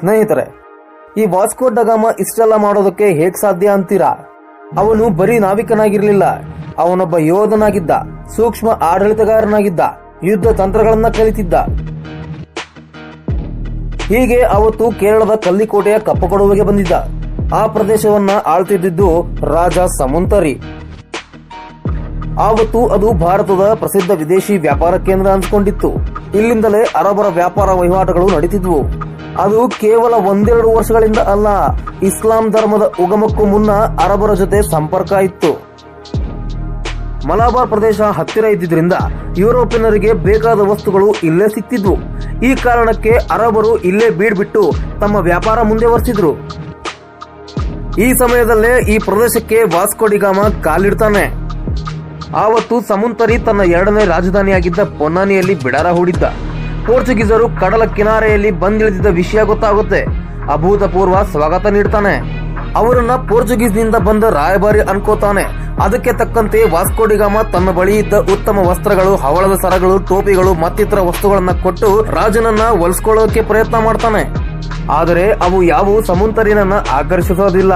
ಸ್ನೇಹಿತರೆ, ಈ ವಾಸ್ಕೋ ಡಗಾಮ ಇಷ್ಟೆಲ್ಲ ಮಾಡೋದಕ್ಕೆ ಹೇಗ್ ಸಾಧ್ಯ ಅಂತೀರಾ? ಅವನು ಬರೀ ನಾವಿಕನಾಗಿರ್ಲಿಲ್ಲ. ಅವನೊಬ್ಬ ಯೋಧನಾಗಿದ್ದ, ಸೂಕ್ಷ್ಮ ಆಡಳಿತಗಾರನಾಗಿದ್ದ, ಯುದ್ಧ ತಂತ್ರಗಳನ್ನ ಕಲಿತಿದ್ದ. ಹೀಗೆ ಅವತ್ತು ಕೇರಳದ ಕಲ್ಲಿಕೋಟೆಯ ಕಪ್ಪಕೊಡುವಿಗೆ ಬಂದಿದ್ದ. ಆ ಪ್ರದೇಶವನ್ನ ಆಳ್ತಿದ್ದು ರಾಜ ಸಮುಂತರಿ. ಆವತ್ತು ಅದು ಭಾರತದ ಪ್ರಸಿದ್ಧ ವಿದೇಶಿ ವ್ಯಾಪಾರ ಕೇಂದ್ರ ಅನ್ಸ್ಕೊಂಡಿತ್ತು ಇಲ್ಲಿಂದಲೇ ಅರಬರ ವ್ಯಾಪಾರ ವಹಿವಾಟುಗಳು ನಡೀತಿದ್ವು. ಅದು ಕೇವಲ ಒಂದೆರಡು ವರ್ಷಗಳಿಂದ ಅಲ್ಲ, ಇಸ್ಲಾಂ ಧರ್ಮದ ಉಗಮಕ್ಕೂ ಮುನ್ನ ಅರಬರ ಜೊತೆ ಸಂಪರ್ಕ ಇತ್ತು. ಮಲಬಾರ್ ಪ್ರದೇಶ ಹತ್ತಿರ ಇದ್ದಿದ್ರಿಂದ ಯುರೋಪಿಯನ್ನರಿಗೆ ಬೇಕಾದ ವಸ್ತುಗಳು ಇಲ್ಲೇ ಸಿಕ್ತಿದ್ವು. ಈ ಕಾರಣಕ್ಕೆ ಅರಬರು ಇಲ್ಲೇ ಬೀಡ್ಬಿಟ್ಟು ತಮ್ಮ ವ್ಯಾಪಾರ ಮುಂದುವರೆಸಿದ್ರು ಈ ಸಮಯದಲ್ಲೇ ಈ ಪ್ರದೇಶಕ್ಕೆ ವಾಸ್ಕೋಡಿಗಾಮ ಕಾಲಿಡ್ತಾನೆ. ಆವತ್ತು ಸಮುಂತರಿ ತನ್ನ ಎರಡನೇ ರಾಜಧಾನಿಯಾಗಿದ್ದ ಪೊನ್ನಾನಿಯಲ್ಲಿ ಬಿಡಾರ ಹೂಡಿದ್ದ. ಪೋರ್ಚುಗೀಸರು ಕಡಲ ಕಿನಾರೆಯಲ್ಲಿ ಬಂದಿಳಿದಿದ್ದ ವಿಷಯ ಗೊತ್ತಾಗುತ್ತೆ. ಅಭೂತಪೂರ್ವ ಸ್ವಾಗತ ನೀಡ್ತಾನೆ. ಅವರನ್ನ ಪೋರ್ಚುಗೀಸ್ನಿಂದ ಬಂದ ರಾಯಭಾರಿ ಅನ್ಕೋತಾನೆ. ಅದಕ್ಕೆ ತಕ್ಕಂತೆ ವಾಸ್ಕೋಡಿಗಾಮ ತನ್ನ ಬಳಿ ಇದ್ದ ಉತ್ತಮ ವಸ್ತ್ರಗಳು, ಹವಳದ ಸರಗಳು, ಟೋಪಿಗಳು ಮತ್ತಿತರ ವಸ್ತುಗಳನ್ನ ಕೊಟ್ಟು ರಾಜನನ್ನ ಒಲಿಸ್ಕೊಳ್ಳೋಕೆ ಪ್ರಯತ್ನ ಮಾಡ್ತಾನೆ. ಆದರೆ ಅವು ಯಾವುವು ಸಮುಂತರಿನನ್ನ ಆಕರ್ಷಿಸೋದಿಲ್ಲ.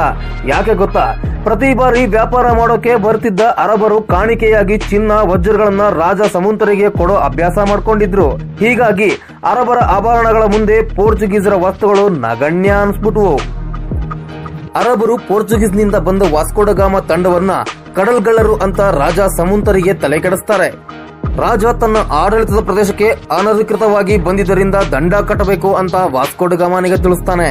ಯಾಕೆ ಗೊತ್ತಾ? ಪ್ರತಿ ಬಾರಿ ವ್ಯಾಪಾರ ಮಾಡೋಕೆ ಬರ್ತಿದ್ದ ಅರಬರು ಕಾಣಿಕೆಯಾಗಿ ಚಿನ್ನ, ವಜ್ರಗಳನ್ನ ರಾಜ ಸಮುಂತರಿಗೆ ಕೊಡೋ ಅಭ್ಯಾಸ ಮಾಡ್ಕೊಂಡಿದ್ರು. ಹೀಗಾಗಿ ಅರಬರ ಆಭರಣಗಳ ಮುಂದೆ ಪೋರ್ಚುಗೀಸರ ವಸ್ತುಗಳು ನಗಣ್ಯ ಅನ್ಸ್ಬಿಟ್ವು. ಅರಬರು ಪೋರ್ಚುಗೀಸ್ನಿಂದ ಬಂದ ವಾಸ್ಕೋಡಗಾಮ ತಂಡವನ್ನ ಕಡಲ್ಗಳರು ಅಂತ ರಾಜ ಸಮುಂತರಿಗೆ ತಲೆ ಕೆಡಿಸ್ತಾರೆ. ರಾಜ ತನ್ನ ಆಡಳಿತದ ಪ್ರದೇಶಕ್ಕೆ ಅನಧಿಕೃತವಾಗಿ ಬಂದಿದ್ದರಿಂದ ದಂಡ ಕಟ್ಟಬೇಕು ಅಂತ ವಾಸ್ಕೋಡಗಾಮನಿಗೆ ತಿಳಿಸ್ತಾನೆ.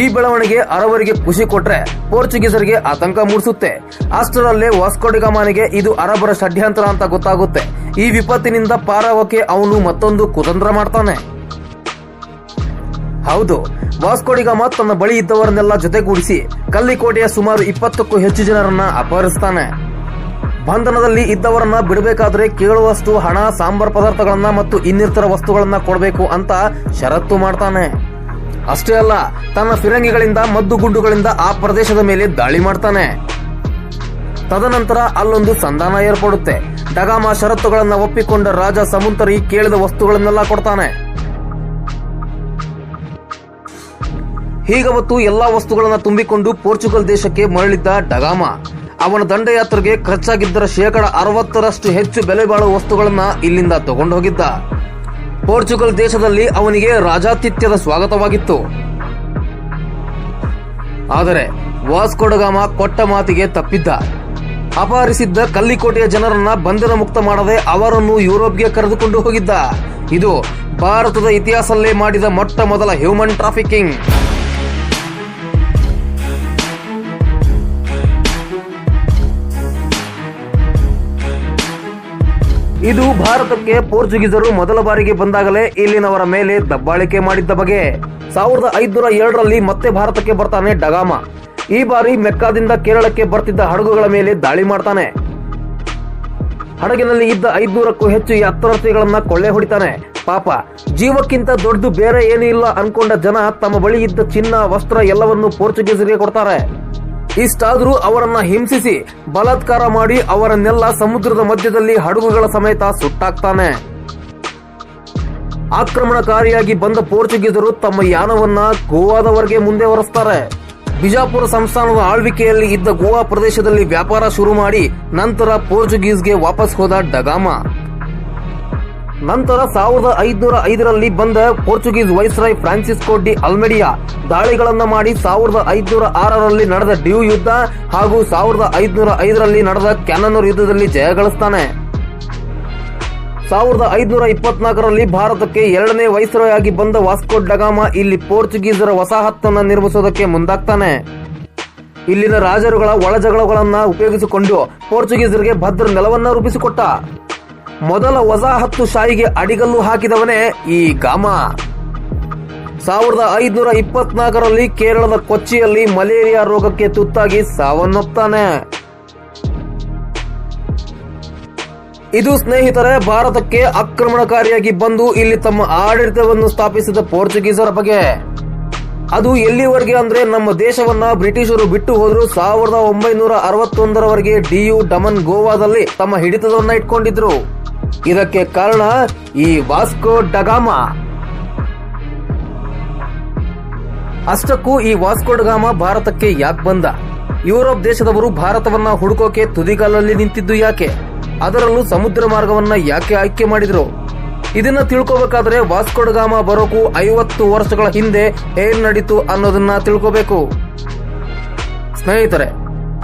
ಈ ಬೆಳವಣಿಗೆ ಅರಬರಿಗೆ ಖುಷಿ ಕೊಟ್ರೆ ಪೋರ್ಚುಗೀಸರಿಗೆ ಆತಂಕ ಮೂಡಿಸುತ್ತೆ. ಅಷ್ಟರಲ್ಲೇ ವಾಸ್ಕೋಡಿಗಾಮನಿಗೆ ಇದು ಅರಬರ ಷಡ್ಯಂತ್ರ ಅಂತ ಗೊತ್ತಾಗುತ್ತೆ. ಈ ವಿಪತ್ತಿನಿಂದ ಪಾರಾವಕ್ಕೆ ಅವನು ಮತ್ತೊಂದು ಕುತಂತ್ರ ಮಾಡ್ತಾನೆ. ಹೌದು ವಾಸ್ಕೋಡಿಗಾಮ ತನ್ನ ಬಳಿ ಇದ್ದವರನ್ನೆಲ್ಲ ಜೊತೆಗೂಡಿಸಿ ಕಲ್ಲಿಕೋಟೆಯ ಸುಮಾರು ಇಪ್ಪತ್ತಕ್ಕೂ ಹೆಚ್ಚು ಜನರನ್ನ ಅಪಹರಿಸ್ತಾನೆ. ಬಂಧನದಲ್ಲಿ ಇದ್ದವರನ್ನ ಬಿಡಬೇಕಾದ್ರೆ ಕೇಳುವಷ್ಟು ಹಣ, ಸಾಂಬಾರ್ ಪದಾರ್ಥಗಳನ್ನ ಮತ್ತು ಇನ್ನಿತರ ವಸ್ತುಗಳನ್ನ ಕೊಡಬೇಕು ಅಂತ ಷರತ್ತು ಮಾಡ್ತಾನೆ. ಅಷ್ಟೇ ಅಲ್ಲ, ತನ್ನ ಫಿರಂಗಿಗಳಿಂದ, ಮದ್ದು ಗುಂಡುಗಳಿಂದ ಆ ಪ್ರದೇಶದ ಮೇಲೆ ದಾಳಿ ಮಾಡ್ತಾನೆ. ತದನಂತರ ಅಲ್ಲೊಂದು ಸಂಧಾನ ಏರ್ಪಡುತ್ತೆ. ಡಗಾಮ ಷರತ್ತುಗಳನ್ನ ಒಪ್ಪಿಕೊಂಡ ರಾಜ ಸಮುಂತರಿ ಕೇಳಿದ ವಸ್ತುಗಳನ್ನೆಲ್ಲ ಕೊಡ್ತಾನೆ. ಹೀಗವತ್ತು ಎಲ್ಲಾ ವಸ್ತುಗಳನ್ನ ತುಂಬಿಕೊಂಡು ಪೋರ್ಚುಗಲ್ ದೇಶಕ್ಕೆ ಮರಳಿದ್ದ ಡಗಾಮ. ಅವನ ದಂಡಯಾತ್ರೆಗೆ ಖರ್ಚಾಗಿದ್ದರ ಶೇಕಡ ಅರವತ್ತರಷ್ಟು ಹೆಚ್ಚು ಬೆಲೆ ಬಾಳುವ ವಸ್ತುಗಳನ್ನ ಇಲ್ಲಿಂದ ತಗೊಂಡು ಹೋಗಿದ್ದ ಪೋರ್ಚುಗಲ್ ದೇಶದಲ್ಲಿ ಅವನಿಗೆ ರಾಜಾತಿಥ್ಯದ ಸ್ವಾಗತವಾಗಿತ್ತು. ಆದರೆ ವಾಸ್ಕೋಡಗಾಮ ಕೊಟ್ಟ ಮಾತಿಗೆ ತಪ್ಪಿದ್ದ. ಅಪಹರಿಸಿದ್ದ ಕಲ್ಲಿಕೋಟೆಯ ಜನರನ್ನ ಬಂಧನ ಮುಕ್ತ ಮಾಡದೆ ಅವರನ್ನು ಯುರೋಪ್ಗೆ ಕರೆದುಕೊಂಡು ಹೋಗಿದ್ದ. ಇದು ಭಾರತದ ಇತಿಹಾಸಲ್ಲೇ ಮಾಡಿದ ಮೊಟ್ಟ ಮೊದಲ ಹ್ಯೂಮನ್ ಟ್ರಾಫಿಕಿಂಗ್ ಇದು ಭಾರತಕ್ಕೆ ಪೋರ್ಚುಗೀಸರು ಮೊದಲ ಬಾರಿಗೆ ಬಂದಾಗಲೇ ಇಲ್ಲಿನವರ ಮೇಲೆ ದಬ್ಬಾಳಿಕೆ ಮಾಡಿದ್ದ ಬಗೆ. ಸಾವಿರದ ಐದುನೂರ ಎರಡರಲ್ಲಿ ಮತ್ತೆ ಭಾರತಕ್ಕೆ ಬರ್ತಾನೆ ಡಗಾಮ. ಈ ಬಾರಿ ಮೆಕ್ಕಾದಿಂದ ಕೇರಳಕ್ಕೆ ಬರ್ತಿದ್ದ ಹಡಗುಗಳ ಮೇಲೆ ದಾಳಿ ಮಾಡ್ತಾನೆ. ಹಡಗಿನಲ್ಲಿ ಇದ್ದ ಐದ್ನೂರಕ್ಕೂ ಹೆಚ್ಚು ಯಾತ್ರಾರ್ಥಿಗಳನ್ನ ಕೊಳ್ಳೆ ಹೊಡಿತಾನೆ. ಪಾಪ, ಜೀವಕ್ಕಿಂತ ದೊಡ್ಡದು ಬೇರೆ ಏನೂ ಇಲ್ಲ ಅನ್ಕೊಂಡ ಜನ ತಮ್ಮ ಬಳಿ ಇದ್ದ ಚಿನ್ನ, ವಸ್ತ್ರ ಎಲ್ಲವನ್ನು ಪೋರ್ಚುಗೀಸರಿಗೆ ಕೊಡ್ತಾರೆ. ಇಷ್ಟಾದ್ರೂ ಅವರನ್ನ ಹಿಂಸಿಸಿ, ಬಲಾತ್ಕಾರ ಮಾಡಿ ಅವರನ್ನೆಲ್ಲ ಸಮುದ್ರದ ಮಧ್ಯದಲ್ಲಿ ಹಡಗುಗಳ ಸಮೇತ ಸುಟ್ಟಾಕ್ತಾನೆ. ಆಕ್ರಮಣಕಾರಿಯಾಗಿ ಬಂದ ಪೋರ್ಚುಗೀಸರು ತಮ್ಮ ಯಾನವನ್ನ ಗೋವಾದವರೆಗೆ ಮುಂದೆ ಹೊರಸ್ತಾರೆ ಬಿಜಾಪುರ ಸಂಸ್ಥಾನದ ಆಳ್ವಿಕೆಯಲ್ಲಿ ಇದ್ದ ಗೋವಾ ಪ್ರದೇಶದಲ್ಲಿ ವ್ಯಾಪಾರ ಶುರು ಮಾಡಿ ನಂತರ ಪೋರ್ಚುಗೀಸ್ಗೆ ವಾಪಸ್ ಹೋದ ಡಗಾಮ. ನಂತರ ಸಾವಿರದ ಐದುನೂರ ಐದರಲ್ಲಿ ಬಂದ Portuguese viceroy Francisco de Almeida ದಾಳಿಗಳನ್ನು ಮಾಡಿ ಸಾವಿರದ ಐದುನೂರ ಆರರಲ್ಲಿ ನಡೆದ ಡ್ಯೂ ಯುದ್ಧ ಹಾಗೂ ಸಾವಿರದ ಐದುನೂರ ಐದರಲ್ಲಿ ನಡೆದ ಕ್ಯಾನನೂರ್ ಯುದ್ಧದಲ್ಲಿ ಜಯಗಳಿಸ್ತಾನೆ ಸಾವಿರದ ಐದುನೂರ ಇಪ್ಪತ್ನಾಲ್ಕರಲ್ಲಿ ಭಾರತಕ್ಕೆ ಎರಡನೇ ವೈಸ್ರಾಯ್ ಆಗಿ ಬಂದ ವಾಸ್ಕೋ ಡಗಾಮ ಇಲ್ಲಿ ಪೋರ್ಚುಗೀಸರ ವಸಾಹತನ್ನು ನಿರ್ಮಿಸೋದಕ್ಕೆ ಮುಂದಾಗ್ತಾನೆ. ಇಲ್ಲಿನ ರಾಜರುಗಳ ಒಳಜಗಳನ್ನ ಉಪಯೋಗಿಸಿಕೊಂಡು ಪೋರ್ಚುಗೀಸರಿಗೆ ಭದ್ರ ನೆಲವನ್ನ ರೂಪಿಸಿಕೊಟ್ಟ. ಮೊದಲ ವಸಾಹತ್ತು ಶಾಹಿಗೆ ಅಡಿಗಲ್ಲು ಹಾಕಿದವನೇ ಈ ಗಾಮ. ಸಾವಿರದ ಐದುನೂರ ಇಪ್ಪತ್ನಾಲ್ಕರಲ್ಲಿ ಕೇರಳದ ಕೊಚ್ಚಿಯಲ್ಲಿ ಮಲೇರಿಯಾ ರೋಗಕ್ಕೆ ತುತ್ತಾಗಿ ಸಾವನ್ನಪ್ತಾನೆ. ಇದು ಸ್ನೇಹಿತರೆ, ಭಾರತಕ್ಕೆ ಆಕ್ರಮಣಕಾರಿಯಾಗಿ ಬಂದು ಇಲ್ಲಿ ತಮ್ಮ ಆಡಳಿತವನ್ನು ಸ್ಥಾಪಿಸಿದ ಪೋರ್ಚುಗೀಸರ ಬಗ್ಗೆ ಅದು ಎಲ್ಲಿವರೆಗೆ ಅಂದ್ರೆ ನಮ್ಮ ದೇಶವನ್ನ ಬ್ರಿಟಿಷರು ಬಿಟ್ಟು ಹೋದ್ರು ಸಾವಿರದ ಒಂಬೈನೂರ ಅರವತ್ತೊಂದರವರೆಗೆ ಡಿಯು ಡಮನ್ ಗೋವಾದಲ್ಲಿ ತಮ್ಮ ಹಿಡಿತವನ್ನ ಇಟ್ಕೊಂಡಿದ್ರು. ಇದಕ್ಕೆ ಕಾರಣ ಈ ವಾಸ್ಕೋ ಡಗಾಮ ಅಷ್ಟಕ್ಕೂ ಈ ವಾಸ್ಕೋಡಗಾಮ ಭಾರತಕ್ಕೆ ಯಾಕೆ ಬಂದ? ಯುರೋಪ್ ದೇಶದವರು ಭಾರತವನ್ನ ಹುಡುಕೋಕೆ ತುದಿಗಾಲಲ್ಲಿ ನಿಂತಿದ್ದು ಯಾಕೆ? ಅದರಲ್ಲೂ ಸಮುದ್ರ ಮಾರ್ಗವನ್ನ ಯಾಕೆ ಆಯ್ಕೆ ಮಾಡಿದ್ರು? ಇದನ್ನ ತಿಳ್ಕೋಬೇಕಾದ್ರೆ ವಾಸ್ಕೋಡಗಾಮ ಬರೋಕು ಐವತ್ತು ವರ್ಷಗಳ ಹಿಂದೆ ಏನ್ ನಡೀತು ಅನ್ನೋದನ್ನ ತಿಳ್ಕೋಬೇಕು. ಸ್ನೇಹಿತರೆ,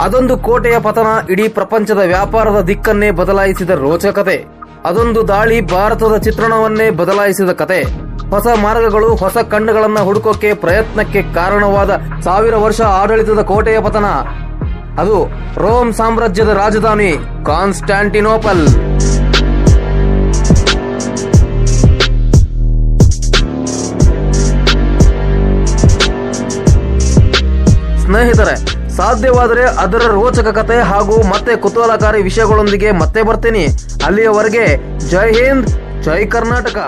ಅದೊಂದು ಕೋಟೆಯ ಪತನ ಇಡೀ ಪ್ರಪಂಚದ ವ್ಯಾಪಾರದ ದಿಕ್ಕನ್ನೇ ಬದಲಾಯಿಸಿದ ರೋಚಕತೆ. ಅದೊಂದು ದಾಳಿ ಭಾರತದ ಚಿತ್ರಣವನ್ನೇ ಬದಲಾಯಿಸಿದ ಕತೆ. ಹೊಸ ಮಾರ್ಗಗಳು, ಹೊಸ ಕಣ್ಣುಗಳನ್ನ ಹುಡುಕೋಕೆ ಪ್ರಯತ್ನಕ್ಕೆ ಕಾರಣವಾದ ಸಾವಿರ ವರ್ಷ ಆಡಳಿತದ ಕೋಟೆಯ ಪತನ. ಅದು ರೋಮ್ ಸಾಮ್ರಾಜ್ಯದ ರಾಜಧಾನಿ ಕಾನ್ಸ್ಟ್ಯಾಂಟಿನೋಪಲ್ ಸ್ನೇಹಿತರೆ ಸಾಧ್ಯವಾದರೆ ಅದರ ರೋಚಕ ಕತೆ ಹಾಗೂ ಮತ್ತೆ ಕುತೂಹಲಕಾರಿ ವಿಷಯಗಳೊಂದಿಗೆ ಮತ್ತೆ ಬರ್ತೀನಿ. ಅಲ್ಲಿಯವರೆಗೆ ಜೈ ಹಿಂದ್, ಜೈ ಕರ್ನಾಟಕ.